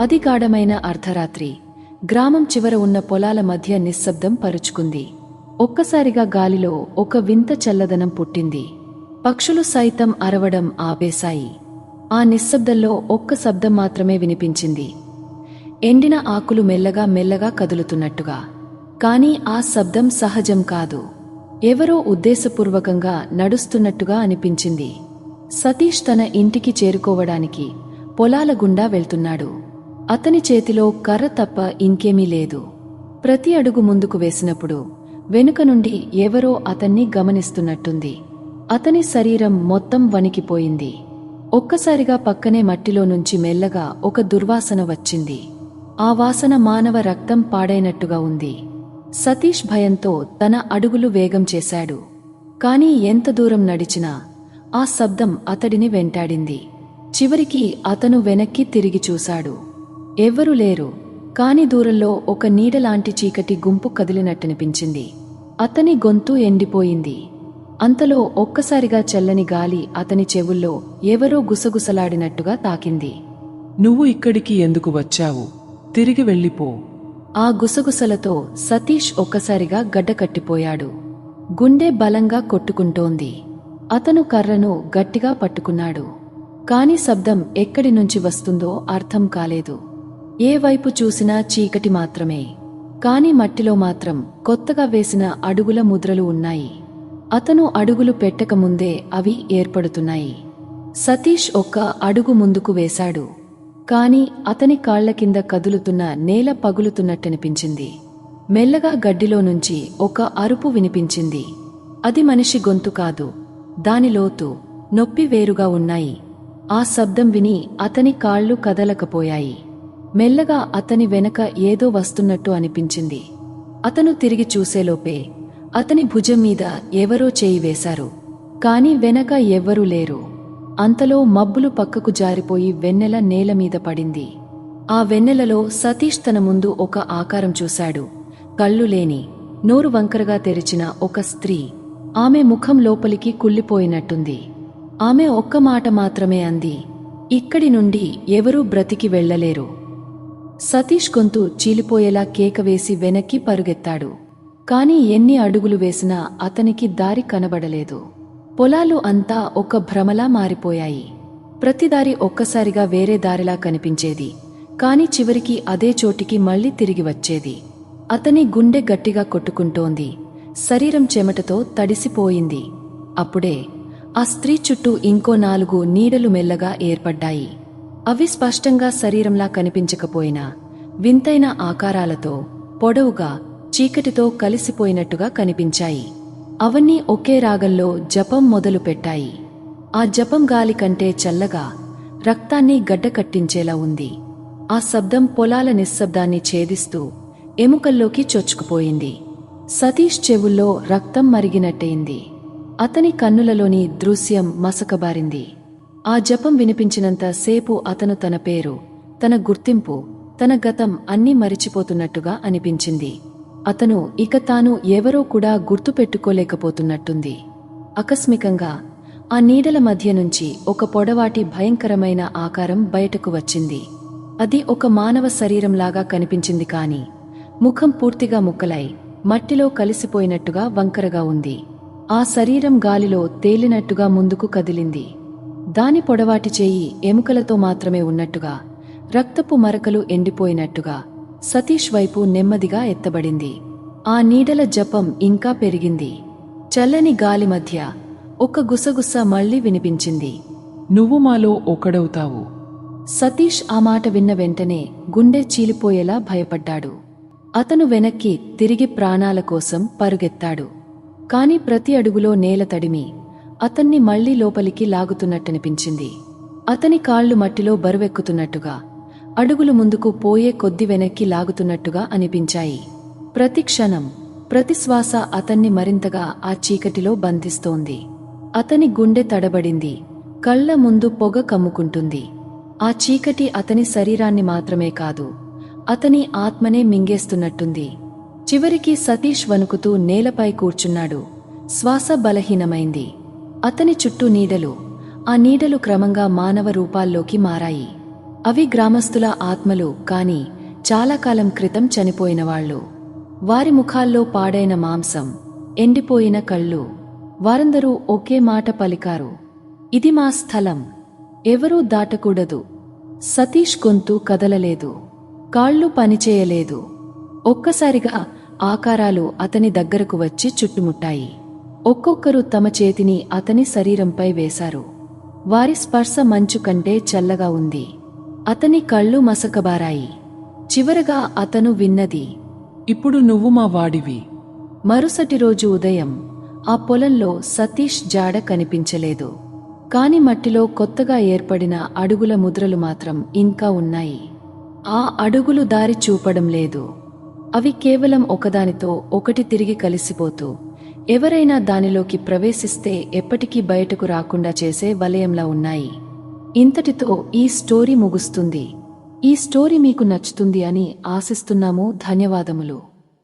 అది గాఢమైన అర్ధరాత్రి గ్రామం చివర ఉన్న పొలాల మధ్య నిశ్శబ్దం పరుచుకుంది. ఒక్కసారిగా గాలిలో ఒక వింత చల్లదనం పుట్టింది. పక్షులు సైతం అరవడం ఆపేశాయి. ఆ నిశ్శబ్దంలో ఒక్క శబ్దం మాత్రమే వినిపించింది. ఎండిన ఆకులు మెల్లగా మెల్లగా కదులుతున్నట్టుగా. కాని ఆ శబ్దం సహజం కాదు. ఎవరో ఉద్దేశపూర్వకంగా నడుస్తున్నట్టుగా అనిపించింది. సతీష్ తన ఇంటికి చేరుకోవడానికి పొలాల గుండా వెళ్తున్నాడు. అతని చేతిలో కర్ర తప్ప ఇంకేమీ లేదు. ప్రతి అడుగు ముందుకు వేసినప్పుడు వెనుక నుండి ఎవరో అతన్ని గమనిస్తున్నట్టుంది. అతని శరీరం మొత్తం వణికిపోయింది. ఒక్కసారిగా పక్కనే మట్టిలో నుంచి మెల్లగా ఒక దుర్వాసన వచ్చింది. ఆ వాసన మానవ రక్తం పాడైనట్టుగా ఉంది. సతీష్ భయంతో తన అడుగులు వేగం చేశాడు. కాని ఎంత దూరం నడిచినా ఆ శబ్దం అతడిని వెంటాడింది. చివరికి అతను వెనక్కి తిరిగి చూశాడు. ఎవ్వరూ లేరు. కాని దూరంలో ఒక నీడలాంటి చీకటి గుంపు కదిలినట్టనిపించింది. అతని గొంతు ఎండిపోయింది. అంతలో ఒక్కసారిగా చల్లని గాలి అతని చెవుల్లో ఎవరో గుసగుసలాడినట్టుగా తాకింది. నువ్వు ఇక్కడికి ఎందుకు వచ్చావు? తిరిగి వెళ్ళిపో. ఆ గుసగుసలతో సతీష్ ఒక్కసారిగా గడ్డకట్టిపోయాడు గుండె బలంగా కొట్టుకుంటోంది. అతను కర్రను గట్టిగా పట్టుకున్నాడు. కాని శబ్దం ఎక్కడి నుంచి వస్తుందో అర్థం కాలేదు. ఏ వైపు చూసినా చీకటి మాత్రమే. కాని మట్టిలో మాత్రం కొత్తగా వేసిన అడుగుల ముద్రలు ఉన్నాయి. అతను అడుగులు పెట్టకముందే అవి ఏర్పడుతున్నాయి. సతీష్ ఒక్క అడుగు ముందుకు వేశాడు. కాని అతని కాళ్ళ కింద కదులుతున్న నేల పగులుతున్నట్టనిపించింది. మెల్లగా గడ్డిలో నుంచి ఒక అరుపు వినిపించింది. అది మనిషి గొంతు కాదు. దాని లోతు నొప్పి వేరుగా ఉన్నాయి. ఆ శబ్దం విని అతని కాళ్ళు కదలకపోయాయి. మెల్లగా అతని వెనక ఏదో వస్తున్నట్టు అనిపించింది. అతను తిరిగి చూసేలోపే అతని భుజం మీద ఎవరో చేయి వేశారు. కాని వెనక ఎవ్వరూ లేరు. అంతలో మబ్బులు పక్కకు జారిపోయి వెన్నెల నేల మీద పడింది. ఆ వెన్నెలలో సతీష్ తన ముందు ఒక ఆకారం చూశాడు. కళ్ళు లేని నోరు వంకరగా తెరిచిన ఒక స్త్రీ. ఆమె ముఖం లోపలికి కుళ్ళిపోయినట్టుంది. ఆమె ఒక్క మాట మాత్రమే అంది. ఇక్కడి నుండి ఎవరూ బ్రతికి వెళ్ళలేరు. సతీష్ గొంతు చీలిపోయేలా కేక వేసి వెనక్కి పరుగెత్తాడు. కాని ఎన్ని అడుగులు వేసినా అతనికి దారి కనబడలేదు. పొలాలు అంతా ఒక భ్రమలా మారిపోయాయి. ప్రతిదారి ఒక్కసారిగా వేరే దారిలా కనిపించేది. కాని చివరికి అదే చోటికి మళ్ళీ తిరిగి వచ్చేది. అతని గుండె గట్టిగా కొట్టుకుంటోంది. శరీరం చెమటతో తడిసిపోయింది. అప్పుడే ఆ స్త్రీ చుట్టూ ఇంకో నాలుగు నీడలు మెల్లగా ఏర్పడ్డాయి. అవి స్పష్టంగా శరీరంలా కనిపించకపోయినా వింతైన ఆకారాలతో పొడవుగా చీకటితో కలిసిపోయినట్టుగా కనిపించాయి. అవన్నీ ఒకే రాగంలో జపం మొదలు పెట్టాయి. ఆ జపం గాలి కంటే చల్లగా రక్తాన్ని గడ్డకట్టించేలా ఉంది. ఆ శబ్దం పొలాల నిశ్శబ్దాన్ని ఛేదిస్తూ ఎముకల్లోకి చొచ్చుకుపోయింది. సతీష్ చెవుల్లో రక్తం మరిగినట్టయింది. అతని కన్నులలోని దృశ్యం మసకబారింది. ఆ జపం వినిపించినంత సేపు అతను తన పేరు తన గుర్తింపు తన గతం అన్నీ మరిచిపోతున్నట్టుగా అనిపించింది. అతను ఇక తాను ఎవరో కూడా గుర్తుపెట్టుకోలేకపోతున్నట్టుంది ఆకస్మికంగా ఆ నీడల మధ్య నుంచి ఒక పొడవాటి భయంకరమైన ఆకారం బయటకు వచ్చింది. అది ఒక మానవ శరీరంలాగా కనిపించింది కాని ముఖం పూర్తిగా ముక్కలై మట్టిలో కలిసిపోయినట్టుగా వంకరగా ఉంది. ఆ శరీరం గాలిలో తేలినట్టుగా ముందుకు కదిలింది. దాని పొడవాటి చేయి ఎముకలతో మాత్రమే ఉన్నట్టుగా రక్తపు మరకలు ఎండిపోయినట్టుగా సతీష్ వైపు నెమ్మదిగా ఎత్తబడింది. ఆ నీడల జపం ఇంకా పెరిగింది. చల్లని గాలి మధ్య ఒక గుసగుస మళ్ళీ వినిపించింది. నువ్వు మాలో ఒకడవుతావు సతీష్ ఆ మాట విన్న వెంటనే గుండె చీలిపోయేలా భయపడ్డాడు. అతను వెనక్కి తిరిగి ప్రాణాల కోసం పరుగెత్తాడు. కాని ప్రతి అడుగులో నేల తడిమి అతన్ని మళ్ళీ లోపలికి లాగుతున్నట్టనిపించింది. అతని కాళ్ళు మట్టిలో బరువెక్కుతున్నట్టుగా అడుగులు ముందుకు పోయే కొద్ది వెనక్కి లాగుతున్నట్టుగా అనిపించాయి. ప్రతి క్షణం ప్రతిశ్వాస అతన్ని మరింతగా ఆ చీకటిలో బంధిస్తోంది. అతని గుండె తడబడింది కళ్ళ ముందు పొగ కమ్ముకుంటుంది. ఆ చీకటి అతని శరీరాన్ని మాత్రమే కాదు అతని ఆత్మనే మింగేస్తున్నట్టుంది. చివరికి సతీష్ వణుకుతూ నేలపై కూర్చున్నాడు. శ్వాస బలహీనమైంది. అతని చుట్టూ నీడలు ఆ నీడలు క్రమంగా మానవ రూపాల్లోకి మారాయి. అవి గ్రామస్తుల ఆత్మలు కాని చాలా కాలం క్రితం చనిపోయిన వాళ్ళు. వారి ముఖాల్లో పాడైన మాంసం ఎండిపోయిన కళ్ళు వారందరూ ఒకే మాట పలికారు. ఇది మా స్థలం. ఎవరూ దాటకూడదు. సతీష్ గొంతు కదలలేదు. కాళ్ళు పనిచేయలేదు. ఒక్కసారిగా ఆకారాలు అతని దగ్గరకు వచ్చి చుట్టుముట్టాయి. ఒక్కొక్కరు తమ చేతిని అతని శరీరంపై వేశారు. వారి స్పర్శ మంచు కంటే చల్లగా ఉంది. అతని కళ్ళు మసకబారాయి. చివరగా అతను విన్నది ఇప్పుడు నువ్వు మా వాడివి. మరుసటి రోజు ఉదయం ఆ పొలంలో సతీష్ జాడ కనిపించలేదు. కాని మట్టిలో కొత్తగా ఏర్పడిన అడుగుల ముద్రలు మాత్రం ఇంకా ఉన్నాయి. ఆ అడుగులు దారి చూపడం లేదు. అవి కేవలం ఒకదానితో ఒకటి తిరిగి కలిసిపోతూ ఎవరైనా దానిలోకి ప్రవేశిస్తే ఎప్పటికీ బయటకు రాకుండా చేసే వలయంలా ఉన్నాయి. ఇంతటితో ఈ స్టోరీ ముగుస్తుంది. ఈ స్టోరీ మీకు నచ్చుతుంది అని ఆశిస్తున్నాము. ధన్యవాదములు.